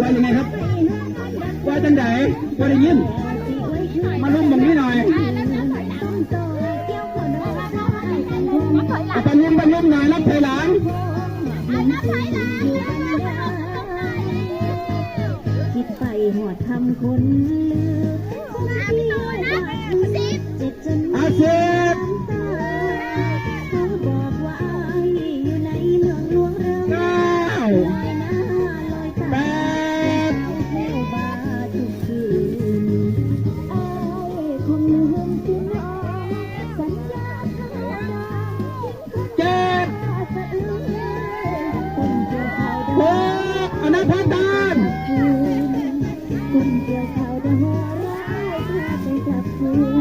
ว่ายังไงครับว่าจังไดว่าได้ยิน คิดไปหอดทำคนลืมเจ็บจนอาเซียนเขาบอกว่าอายอยู่ในเมืองหลวงเรืองเก้าลอยหน้าลอยตาแปดเที่ยวบาทุกคืนอายคงลืมสิน้อง เกี่ยวข้าวดหัวร้ายพาไปจับคืน